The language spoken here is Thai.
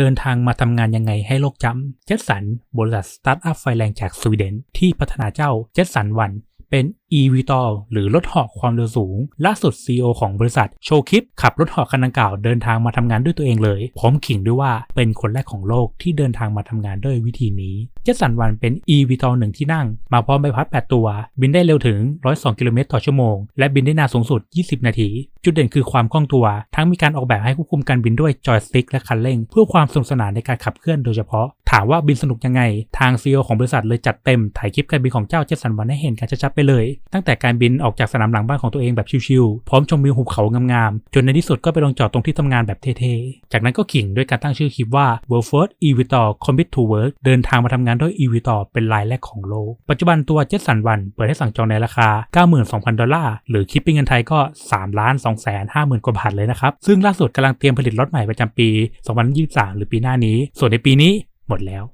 เดินทางมาทำงานยังไงให้โลกจำเจสันบริษัทสตาร์ทอัพไฟแรงจากสวีเดนที่พัฒนาเจ้าเจสันวัน เป็น eVTOL หรือรถเหาะความเร็วสูง ล่าสุด CEO ของบริษัทโชว์คลิป ขับรถเหาะคันดังกล่าวเดินทางมาทำงานด้วยตัวเองเลย พร้อมขิงด้วยว่าเป็นคนแรกของโลกที่เดินทางมาทำงานด้วยวิธีนี้ เจสันวันเป็น eVTOL หนึ่งที่นั่ง มาพร้อมใบพัด 8 ตัว บินได้เร็วถึง 102 กิโลเมตรต่อชั่วโมง และบินได้นานสูงสุด 20 นาที จุดเด่นคือความคล่องตัว ทั้งมีการออกแบบให้ควบคุมการบินด้วยจอยสติ๊กและคันเร่ง เพื่อความสนุกสนานในการขับเคลื่อนโดยเฉพาะ ถามว่าบินสนุกยังไง ทาง CEO ของบริษัทเลยจัดเต็มถ่ายคลิปการบินของเจ้าเจสันวันให้เห็นกันชัดๆไปเลย ตั้งแต่การบินออกจากสนามหลังบ้านของตัวเองแบบชิวๆพร้อมชมวิวหุบเขางามๆจนในที่สุดก็ไปลงจอดตรงที่ทำงานแบบเท่ๆ จากนั้นก็ขิงด้วยการตั้งชื่อคลิปว่า World First eVTOL Commit to Work เดินทางมาทำงานด้วย eVTOL เป็นรายแรกของโลก ปัจจุบันตัวเจสันวันเปิดให้สั่งจองในราคา 92,000 ดอลลาร์หรือคิดเป็นเงินไทยก็3ล้าน2แสน50,000 กว่าบาทเลยนะครับซึ่งล่าสุดกำลังเตรียมผลิตรถใหม่ประจำปี 2023 หรือปีหน้านี้ ส่วนในปีนี้ หมดแล้ว